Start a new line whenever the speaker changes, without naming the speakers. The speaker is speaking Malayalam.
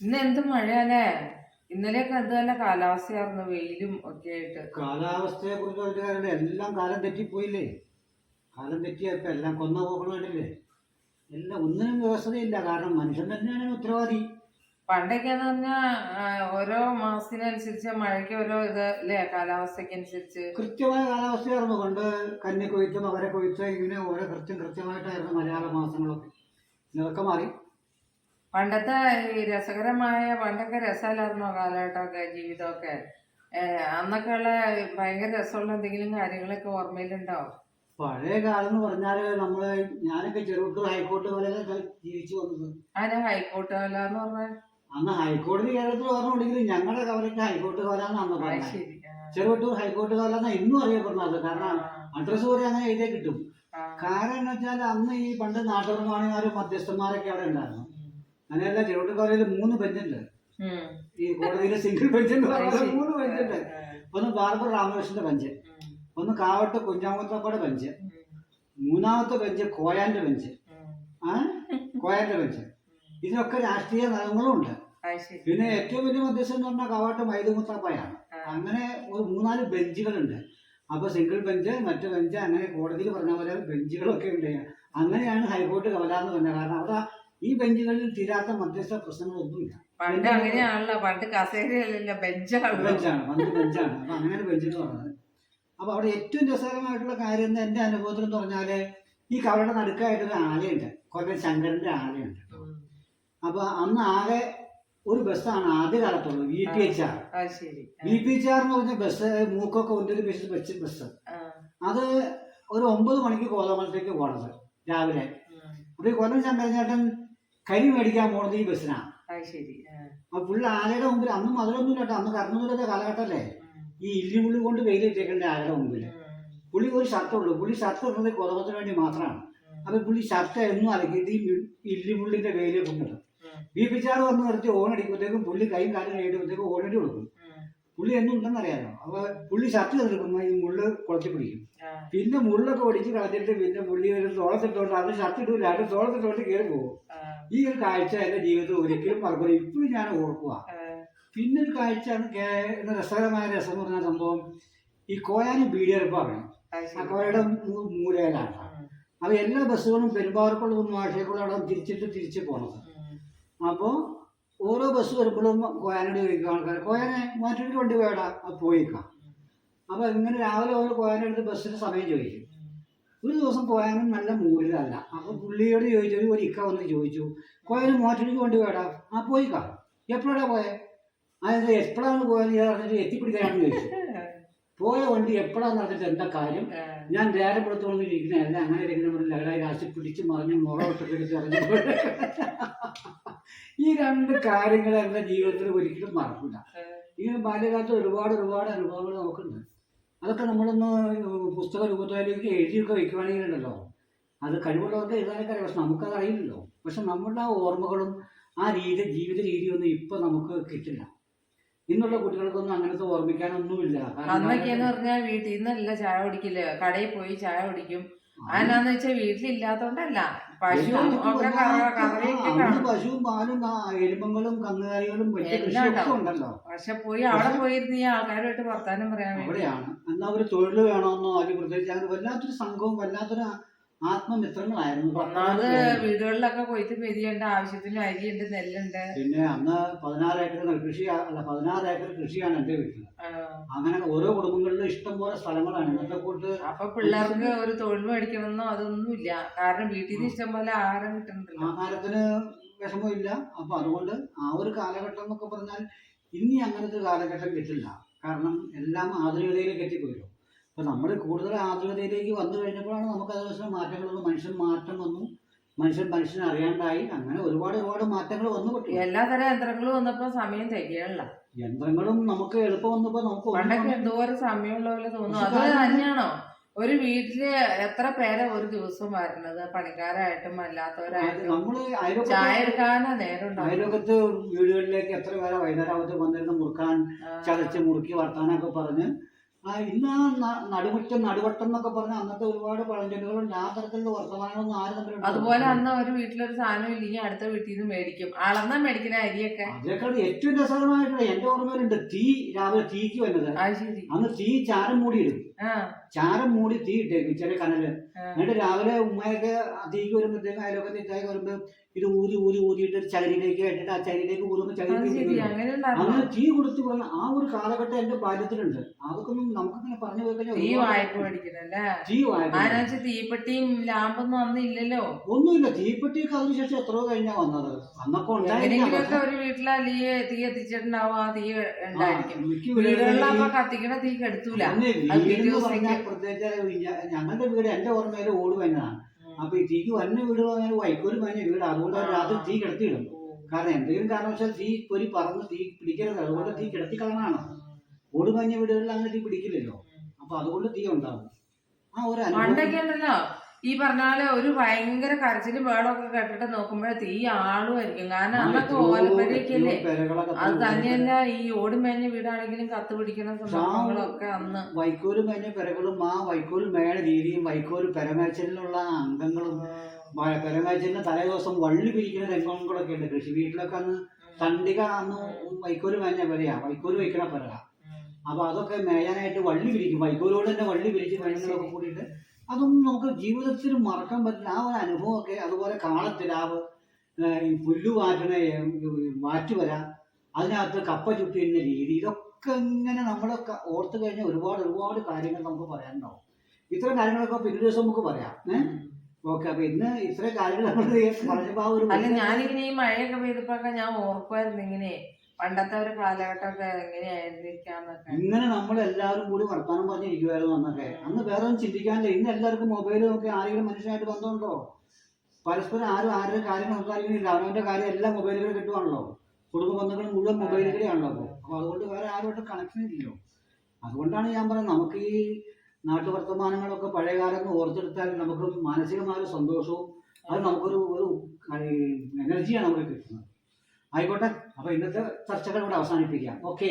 ഇന്ന് എന്ത് മഴയല്ലേ ഇന്നലെയൊക്കെ നല്ല കാലാവസ്ഥയായിരുന്നു വെയിലും ഒക്കെ ആയിട്ട്.
കാലാവസ്ഥയെ കുറിച്ച് പറഞ്ഞ കാര്യം എല്ലാം കാലം തെറ്റിപ്പോയില്ലേ? കാലം തെറ്റിയപ്പോ എല്ലാം കൊന്ന പോകണമില്ലേ എല്ലാം ഒന്നിനും വ്യവസ്ഥതയില്ല കാരണം മനുഷ്യൻ തന്നെയാണ് ഉത്തരവാദി.
പണ്ടൊക്കെന്ന് പറഞ്ഞാൽ ഓരോ മാസത്തിനനുസരിച്ച് മഴയ്ക്ക് ഓരോ ഇത് അല്ലേ കാലാവസ്ഥയ്ക്ക് അനുസരിച്ച്
കൃത്യമായ കാലാവസ്ഥയായിരുന്നു. പണ്ട് അവരെ കൊയ്ത്തും ഇങ്ങനെ ഓരോ കൃത്യം കൃത്യമായിട്ടായിരുന്നു മലയാള മാസങ്ങളൊക്കെ. ഇതൊക്കെ മാറി.
പണ്ടത്തെ ഈ രസകരമായ പണ്ടൊക്കെ രസമല്ലായിരുന്നോ കാലഘട്ടമൊക്കെ ജീവിതമൊക്കെ? അന്നൊക്കെ അന്നൊക്കെയുള്ള ഭയങ്കര രസമുള്ള എന്തെങ്കിലും കാര്യങ്ങളൊക്കെ ഓർമ്മയിലുണ്ടോ?
പഴയ കാലം എന്ന് പറഞ്ഞാൽ നമ്മൾ ഞാനൊക്കെ ചെറുപ്പത്തിൽ ഹൈക്കോർട്ട് പോലെ ജീവിച്ചു വന്നത്.
അതിന് ഹൈക്കോർട്ട് കാല എന്ന് പറഞ്ഞാൽ
അന്ന് ഹൈക്കോടതി കേരളത്തിൽ ഓർമ്മയുണ്ടെങ്കിലും ഞങ്ങളുടെ കവലൊക്കെ ഹൈക്കോർട്ട് കാലാന്ന് അന്ന് പറഞ്ഞത്. ചെറുവട്ടൂർ ഹൈക്കോടതി കാലാന്ന് ഇന്നും അറിയപ്പെടുന്നത്. കാരണം അഡ്രസ് പോലെ അങ്ങനെ എഴുതിയാൽ കിട്ടും. കാരണം എന്ന് വെച്ചാൽ അന്ന് ഈ പണ്ട് നാട്ടുപ്രമാണിമാരും മധ്യസ്ഥന്മാരൊക്കെ അവിടെ ഉണ്ടായിരുന്നു. അങ്ങനെയല്ല ചെറുവട്ടൂർ കോടതിയിൽ മൂന്ന് ബെഞ്ചുണ്ട്. ഈ കോടതിയിലെ സിംഗിൾ ബെഞ്ച്. മൂന്ന് ബെഞ്ചുണ്ട്. ഒന്ന് ബാർബർ രാമകൃഷ്ണന്റെ ബെഞ്ച് ഒന്ന് കാവട്ട് കുഞ്ഞാമത്തപ്പയുടെ ബെഞ്ച്. മൂന്നാമത്തെ ബെഞ്ച് കോയാന്റെ ബെഞ്ച് ആ? കോയാന്റെ ബെഞ്ച് ഇതിനൊക്കെ രാഷ്ട്രീയ നയങ്ങളും ഉണ്ട്. പിന്നെ ഏറ്റവും വലിയ മധ്യസ്ഥൻ എന്ന് പറഞ്ഞാൽ കാവാട്ട് മൈദുമുത്താപ്പയാണ്. അങ്ങനെ ഒരു മൂന്നാൽ ബെഞ്ചുകളുണ്ട് അപ്പൊ സിംഗിൾ ബെഞ്ച് മറ്റു ബെഞ്ച് അങ്ങനെ കോടതിയിൽ പറഞ്ഞ പോലെ ബെഞ്ചുകളൊക്കെ ഉണ്ട്. അങ്ങനെയാണ് ഹൈക്കോർട്ട് കവല എന്ന് പറഞ്ഞത്. കാരണം അവിടെ ഈ ബെഞ്ചുകളിൽ തീരാത്ത മധ്യസ്ഥ പ്രശ്നങ്ങളൊന്നുമില്ല.
പണ്ട് അങ്ങനെയാണല്ലോ പണ്ട് കസേരയല്ലല്ലോ ബെഞ്ചാണ്.
ബെഞ്ചാണ് പണ്ട് ബെഞ്ചാണ്. അപ്പൊ അങ്ങനെ ബെഞ്ച് എന്ന് പറഞ്ഞത് അപ്പൊ അവിടെ ഏറ്റവും രസകരമായിട്ടുള്ള കാര്യം എന്ന് എന്റെ അനുഭവത്തിൽ എന്ന് പറഞ്ഞാൽ ഈ കവലയുടെ നടുക്കായിട്ടൊരു ആലയുണ്ട്. കൊല്ലം ശങ്കരന്റെ ആലയുണ്ട്. അപ്പൊ അന്ന് ആകെ ഒരു ബസ്സാണ് ആദ്യ കാലത്തുള്ളത് V P H R. V P H R എന്ന് പറഞ്ഞ ബസ് മൂക്കൊക്കെ ഒന്നിന് ബസ് വെച്ച് ബസ് അത് ഒരു ഒമ്പത് മണിക്ക് കോതമലത്തേക്ക് പോണത് രാവിലെ. അപ്പൊ ഈ കൊല്ലം ശങ്കരചേട്ടൻ കരി മേടിക്കാൻ പോണത് ഈ ബസ്സിനാണ്
ശരി.
അപ്പൊ പുള്ളി ആലയുടെ മുമ്പിൽ അന്ന് മധുരമൊന്നും കേട്ടോ അന്ന് കർണൂരത്തെ കാലഘട്ടമല്ലേ
ഉം.
ഈ ഇല്ലിമുള്ളി കൊണ്ട് വെയിലിട്ടേക്കണ്ട ആലയുടെ മുമ്പിൽ. പുള്ളി ഒരു ഷർട്ട് ഉള്ളൂ പുള്ളി ഷർട്ട് ഇടുന്നത് കോതമത്തിന് വേണ്ടി മാത്രമാണ്. അപ്പൊ പുള്ളി ഷർട്ട് എന്നും അലക്കിയിട്ട് ഈ ഇല്ലിമുള്ളിന്റെ വെയിലെ കൊണ്ടിടും
ഉം.
ബി പി ചാർ വന്ന് നിർത്തി ഓണടിക്കുമ്പോഴത്തേക്കും പുള്ളി കൈയും കാലും കഴിയുമ്പോഴത്തേക്കും ഓണടി കൊടുക്കും. പുള്ളി എന്നും ഉണ്ടെന്ന് അറിയാലോ അപ്പൊ പുള്ളി ഷർട്ട് ചെയ്തെടുക്കുമ്പോൾ ഈ മുള്ള് കുളത്തി പിടിക്കും. പിന്നെ മുള്ളൊക്കെ ഒടിച്ച് കളഞ്ഞിട്ട് പിന്നെ പുള്ളി ഒരു തോളത്തിട്ടോണ്ട് അത് ഷർട്ട് ഇടൂല. അത് തോളത്തിട്ടോണ്ട് കയറി പോകും. ഈ ഒരു കാഴ്ച എന്റെ ജീവിതത്തിൽ ഒരിക്കലും മറക്കില്ല ഇപ്പോഴും ഞാൻ ഓർക്കുക പിന്നെ ഒരു കാഴ്ച രസകരമായ രസം എന്ന് പറഞ്ഞ സംഭവം ഈ കോയാനി ബീഡിയെടുപ്പാണ്
പറയും
ആ കോയയുടെ മൂലയിലാണ്. അപ്പൊ എല്ലാ ബസ്സുകളും പെരുമ്പാവർക്കുള്ള മാഷേക്കുള്ള അവിടെ തിരിച്ചിട്ട് തിരിച്ച് പോണത്.
അപ്പോ
അപ്പോൾ ഓരോ ബസ് വരുമ്പോഴും കോയാനോട് ചോദിക്കും ആൾക്കാർ കോയാനെ മറ്റൊരു വണ്ടി വേടാ അത് പോയിക്കാം. അപ്പോൾ ഇങ്ങനെ രാവിലെ ഓരോ കോയാനെടുത്ത് ബസ്സിന് സമയം ചോദിക്കും. ഒരു ദിവസം കോയാനും നല്ല മൂഡിലല്ല അപ്പോൾ പുള്ളിയോട് ചോദിച്ചു ഒരു ഇക്ക വന്ന് ചോദിച്ചു കോയന് മോറ്റടിക്ക് വണ്ടി വേടാ ആ പോയിക്കാം. എപ്പോഴാ പോയെ? അതായത് എപ്പോഴാണ് പോയത് ഞാൻ പറഞ്ഞിട്ട് എത്തിപ്പിടിക്കാനാണെന്ന് ചോദിച്ചു. പോയ വണ്ടി എപ്പോഴാന്ന് പറഞ്ഞിട്ട് എന്താ കാര്യം. ഞാൻ നേരെ പുറത്തുകൊണ്ട് ഇരിക്കുന്നതല്ല അങ്ങനെ ഇരിക്കുന്ന ലഹളായി രാശി പിടിച്ച് മറിഞ്ഞ് മുറവിട്ടൊക്കെ എടുത്ത് ഇറങ്ങിയപ്പോൾ ഈ രണ്ട് കാര്യങ്ങൾ എന്റെ ജീവിതത്തിൽ ഒരിക്കലും മറക്കില്ല
ഈ
ഇങ്ങനെ ബാല്യകാലത്ത് ഒരുപാട് ഒരുപാട് അനുഭവങ്ങൾ നമുക്കുണ്ട്. അതൊക്കെ നമ്മളൊന്ന് പുസ്തക രൂപത്തിലേക്ക് എഴുതിയൊക്കെ വെക്കുവാണെങ്കിലുണ്ടല്ലോ. അത് കഴിവുള്ളവർക്ക് എഴുതാനൊക്കെ അറിയാം. പക്ഷെ നമുക്കത് അറിയില്ലല്ലോ. പക്ഷെ നമ്മളുടെ ആ ഓർമ്മകളും ആ രീതി ജീവിത രീതിയൊന്നും ഇപ്പൊ നമുക്ക് കിട്ടില്ല. ഇന്നുള്ള കുട്ടികൾക്കൊന്നും അങ്ങനത്തെ ഓർമ്മിക്കാനൊന്നുമില്ല.
അന്നൊക്കെന്ന് പറഞ്ഞാൽ വീട്ടിൽ നിന്നല്ല ചായ കുടിക്കില്ല? കടയിൽ പോയി ചായ കുടിക്കും. അതെന്നാന്ന് വെച്ചാൽ വീട്ടിലില്ലാത്തോണ്ടല്ല. പശുവും ഒക്കെ
പശുവും പാലും എരുമങ്ങളും കന്നുകാലികളും ഉണ്ടല്ലോ.
പക്ഷെ പോയി അവിടെ പോയിരുന്ന ഈ ആൾക്കാരുമായിട്ട് വർത്താനം പറയാൻ
അവിടെയാണ്. എന്നാ ഒരു തൊഴിൽ വേണമെന്നോ അല്ലെങ്കിൽ പ്രത്യേകിച്ച് അങ്ങനെ വല്ലാത്തൊരു സംഘവും വല്ലാത്തൊരു ആത്മമിത്രങ്ങളായിരുന്നു.
ഒന്നാമത് വീടുകളിലൊക്കെ കൊയ്ത്ത് പെരിയുണ്ട് ആവശ്യത്തിന് അരിയുണ്ട് നെല്ലുണ്ട്.
പിന്നെ അന്ന് പതിനാറ് ഏക്കർ കൃഷി അല്ല പതിനാറ് ഏക്കർ കൃഷിയാണ് എന്റെ വീട്ടിൽ അങ്ങനെ ഓരോ കുടുംബങ്ങളിലും ഇഷ്ടം പോലെ സ്ഥലങ്ങളാണ്. ഇന്നത്തെ കൂട്ട്
അപ്പൊ പിള്ളേർക്ക് ഒരു തൊഴിൽ മേടിക്കണമെന്നോ അതൊന്നുമില്ല. കാരണം വീട്ടിൽ നിന്ന് ഇഷ്ടം പോലെ ആഹാരം കിട്ടുന്നുണ്ടല്ലോ.
ആഹാരത്തിന് വിഷമമില്ല. അപ്പൊ അതുകൊണ്ട് ആ ഒരു കാലഘട്ടം എന്നൊക്കെ പറഞ്ഞാൽ ഇനി അങ്ങനത്തെ ഒരു കാലഘട്ടം കിട്ടില്ല. കാരണം എല്ലാം ആധുനികതയിലേക്ക് എത്തിപ്പോയല്ലോ അപ്പൊ നമ്മൾ കൂടുതൽ ആധുനികതയിലേക്ക് വന്നു കഴിഞ്ഞപ്പോഴാണ് നമുക്ക് അതിനനുസരിച്ച് മാറ്റങ്ങൾ വന്നു മനുഷ്യൻ മാറ്റം വന്നു. മനുഷ്യൻ മനുഷ്യനെ അറിയാണ്ടായി. അങ്ങനെ ഒരുപാട് ഒരുപാട് മാറ്റങ്ങൾ വന്നു എല്ലാ
എല്ലാതരം യന്ത്രങ്ങളും വന്നപ്പോ സമയം തികയല്ല
യന്ത്രങ്ങളും നമുക്ക് എളുപ്പം വന്നപ്പോ നമുക്ക്
പണ്ടൊക്കെ എന്തോരം സമയമുള്ള പോലെ തോന്നുന്നു അത് തന്നെയാണോ? ഒരു വീട്ടിൽ എത്ര പേരെ ഒരു ദിവസം വരുന്നത്? പണിക്കാരായിട്ടും അല്ലാത്തവരായിട്ടും.
നമ്മൾ അയൽവക്കത്ത്
ചായ എടുക്കാനാ നേരം ഉണ്ടാവും
അയൽവക്കത്ത് വീടുകളിലേക്ക് എത്ര പേരെ വൈകുന്നേരം വന്നിരുന്ന് മുറുക്കാൻ ചതച്ച് മുറുക്കി വർത്താനൊക്കെ പറഞ്ഞ് ഇന്ന് നടുമുറ്റം നടുവട്ടം എന്നൊക്കെ പറഞ്ഞ അന്നത്തെ ഒരുപാട് പഴഞ്ചൊല്ലുകളും ആ തരത്തിലുള്ള വർത്തമാനങ്ങളൊന്നും ആരും തമ്മിൽ
അതുപോലെ അന്ന് ഒരു വീട്ടിലൊരു സാധനം ഇല്ലെങ്കിൽ അടുത്ത വീട്ടിൽ നിന്ന് മേടിക്കും. അളന്നാ മേടിക്കുന്ന അരിയൊക്കെ?
അതിനേക്കാൾ ഏറ്റവും രസകരമായിട്ടുള്ള എന്റെ ഓർമ്മയിലുണ്ട് തീ രാവിലെ തീക്ക് വന്നത്. അന്ന് തീ ചാരം മൂടിയിടും. ചാരം മൂടി തീ ഇട്ടേക്കും ചെറിയ കനൽ
ആ.
എന്നിട്ട് രാവിലെ ഉമ്മയൊക്കെ അതിലേക്ക് വരുമ്പോഴത്തേക്ക് അയലൊക്കെ തെറ്റായി വരുമ്പോ ഇത് ഊരി ഊരി ഊതിയിട്ട് ചകിരിയിലേക്ക് ഇട്ടിട്ട് ആ ചകിരിയിലേക്ക്
ഊരുമ്പോ
ചകരിയിലേക്ക്
അങ്ങനെ
അങ്ങനെ തീ കൊടുത്തു പോകുന്ന ആ ഒരു കാലഘട്ടം എന്റെ ബാല്യത്തിലുണ്ട്. അതൊക്കെ നമുക്ക് നമുക്കിങ്ങനെ പറഞ്ഞു പോയി
തീ വായ്പ മേടിക്കണല്ലേ
തീ വായ്പ
തീപ്പെട്ടിയും ലാമ്പൊന്നും അന്ന് ഇല്ലല്ലോ
ഒന്നുമില്ല. തീപ്പെട്ടിയൊക്കെ അതിനുശേഷം എത്രയോ കഴിഞ്ഞാ വന്നത്. അന്നപ്പോ
എങ്ങനെങ്കിലുമൊക്കെ
ഉണ്ടായിരുന്നില്ല.
ഒരു വീട്ടിലെ തീ തീ എത്തിച്ചിട്ടുണ്ടാവും ആ തീ ഉണ്ടായിരിക്കും. വീടുകളിലപ്പോ കത്തിക്കണ തീ കെടുത്തൂല
പ്രത്യേകിച്ച് ഞങ്ങളുടെ വീട് എന്റെ ഓർമ്മയിൽ ഓട് തന്നെയാണ് അപ്പൊ ഈ തീക്ക് വന്ന വീട് പറഞ്ഞാൽ വൈക്കോൽ പറഞ്ഞ വീട് അതുകൊണ്ട് അവർ രാത്രി തീ കിടത്തിയിടും. കാരണം എന്തെങ്കിലും കാരണവശാൽ തീ പൊരി പറന്ന് തീ പിടിക്കരുത്. അതുകൊണ്ട് തീ കിടത്തി കളണാണ് ഓട് മഞ്ഞ വീടുകളിൽ അങ്ങനെ തീ പിടിക്കില്ലല്ലോ. അപ്പൊ അതുകൊണ്ട് തീ ഉണ്ടാവും. ആ ഒരു അനുഭവം.
ഈ പറഞ്ഞാൽ ഒരു ഭയങ്കര കരച്ചിലും വേളമൊക്കെ കേട്ടിട്ട് നോക്കുമ്പോഴേ തീ ആളുമായിരിക്കും. കാരണം അന്നൊക്കെ ഓലപ്പരയൊക്കെ അല്ലേ
പെരകളൊക്കെ
അത് തന്നെയല്ല ഈ ഓടും മേഞ്ഞ വീടാണെങ്കിലും കത്ത് പിടിക്കുന്ന സംഭവങ്ങളൊക്കെ അന്ന്.
വൈക്കോൽ മേഞ്ഞ പെരകളും ആ വൈക്കോൽ മേണ രീതിയും വൈക്കോൽ പെരമേച്ചലിലുള്ള അംഗങ്ങളും പെരമേച്ചലിന്റെ പെരമേച്ചലിന് തലേ ദിവസം വള്ളി പിരിക്കുന്ന രംഗങ്ങളൊക്കെ ഉണ്ട്. കൃഷി വീട്ടിലൊക്കെ അന്ന് തണ്ടിക അന്ന് വൈക്കോൽ മേഞ്ഞ പെരയാ. വൈക്കോൽ വയ്ക്കണ പെര അപ്പൊ അതൊക്കെ മേയാനായിട്ട് വള്ളി പിരിക്കും. വൈക്കോലോട് തന്നെ വള്ളി പിരിച്ച് മേഞ്ഞൊക്കെ കൂടിയിട്ട് അതൊന്നും നമുക്ക് ജീവിതത്തിൽ മറക്കാൻ പറ്റില്ല. ആ ഒരു അനുഭവമൊക്കെ അതുപോലെ കാളത്തിലാവ് ഈ പുല്ലു മാറ്റണ മാറ്റുവര അതിനകത്ത് കപ്പ ചുറ്റുന്ന രീതി. ഇതൊക്കെ ഇങ്ങനെ നമ്മളൊക്കെ ഓർത്ത് കഴിഞ്ഞാൽ ഒരുപാട് ഒരുപാട് കാര്യങ്ങൾ നമുക്ക് പറയാനുണ്ടാവും. ഇത്രയും കാര്യങ്ങളൊക്കെ പിന്നൊരു ദിവസം നമുക്ക് പറയാം. ഏഹ് ഓക്കെ അപ്പൊ ഇന്ന് ഇത്രയും കാര്യങ്ങൾ നമ്മൾ പറഞ്ഞപ്പോ ആ ഒരു
അല്ല ഞാനിങ്ങനെ ഈ മഴയൊക്കെ പെയ്തപ്പോ ഞാൻ ഓർക്കുമായിരുന്നു ഇങ്ങനെ പണ്ടത്തെ ഒരു കാലഘട്ടമൊക്കെ എങ്ങനെയായിരുന്നിരിക്കാന്നൊക്കെ
ഇങ്ങനെ നമ്മൾ എല്ലാവരും കൂടി വർത്താനം പറഞ്ഞിരിക്കുമായിരുന്നു അന്നൊക്കെ. അന്ന് വേറെ ഒന്നും ചിന്തിക്കാനില്ല. ഇന്ന് എല്ലാവർക്കും മൊബൈൽ നോക്കി ആരെങ്കിലും മനുഷ്യനായിട്ട് ബന്ധമുണ്ടോ? പരസ്പരം ആരും ആരുടെ കാര്യം സംസാരിക്കുന്നില്ല അവനവന്റെ കാര്യം എല്ലാം മൊബൈലുകളും കിട്ടുവാണല്ലോ. കുടുംബ ബന്ധങ്ങൾ മുഴുവൻ മൊബൈലുകളാണല്ലോ അപ്പോൾ അതുകൊണ്ട് വേറെ ആരുമായിട്ട് കണക്ഷൻ ഇല്ലല്ലോ. അതുകൊണ്ടാണ് ഞാൻ പറയുന്നത് നമുക്ക് ഈ നാട്ടു വർത്തമാനങ്ങളൊക്കെ പഴയ കാലം ഓർത്തെടുത്താൽ നമുക്ക് മാനസികമായ സന്തോഷവും അത് നമുക്കൊരു ഒരു എനർജിയാണ് നമുക്ക് കിട്ടുന്നത്. ആയിക്കോട്ടെ. അപ്പൊ ഇന്നത്തെ ചർച്ചകൾ ഇവിടെ അവസാനിപ്പിക്കാം. ഓക്കെ